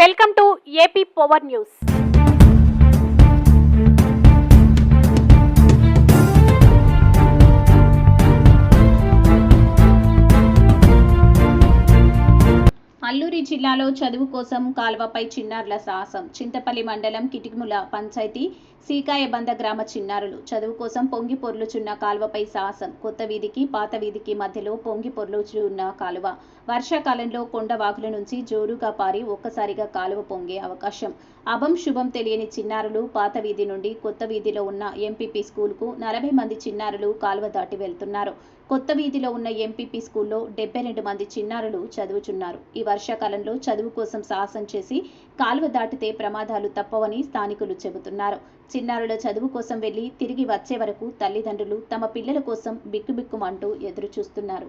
Welcome to AP power news. Alluri జిల్లాలో చదువు కోసం కాల్వపై చిన్నారుల సాహసం. చింతపల్లి మండలం కిటికముల పంచాయతీ సీకాయబంద గ్రామ చిన్నారులు. చదువు కోసం పొంగి పొర్లుచున్న కాలువపై సాహసం. కొత్త వీధికి పాత వీధికి మధ్యలో పొంగి పొర్లుచున్న కాలువ. వర్షాకాలంలో కొండవాగుల నుంచి జోరుగా పారి ఒక్కసారిగా కాలువ పొంగే అవకాశం. అభం శుభం తెలియని చిన్నారులు పాత వీధి నుండి కొత్త వీధిలో ఉన్న ఎంపీపీ స్కూల్కు నలభై మంది చిన్నారులు కాలువ దాటి వెళ్తున్నారు. కొత్త వీధిలో ఉన్న ఎంపీపీ స్కూల్లో డెబ్బై రెండు మంది చిన్నారులు చదువుచున్నారు. ఈ కాలంలో చదువు కోసం సాహసం చేసి కాలువ దాటితే ప్రమాదాలు తప్పవని స్థానికులు చెబుతున్నారు. చిన్నారుల చదువు కోసం వెళ్ళి తిరిగి వచ్చే వరకు తల్లిదండ్రులు తమ పిల్లల కోసం బిక్కుబిక్కుమంటూ ఎదురు చూస్తున్నారు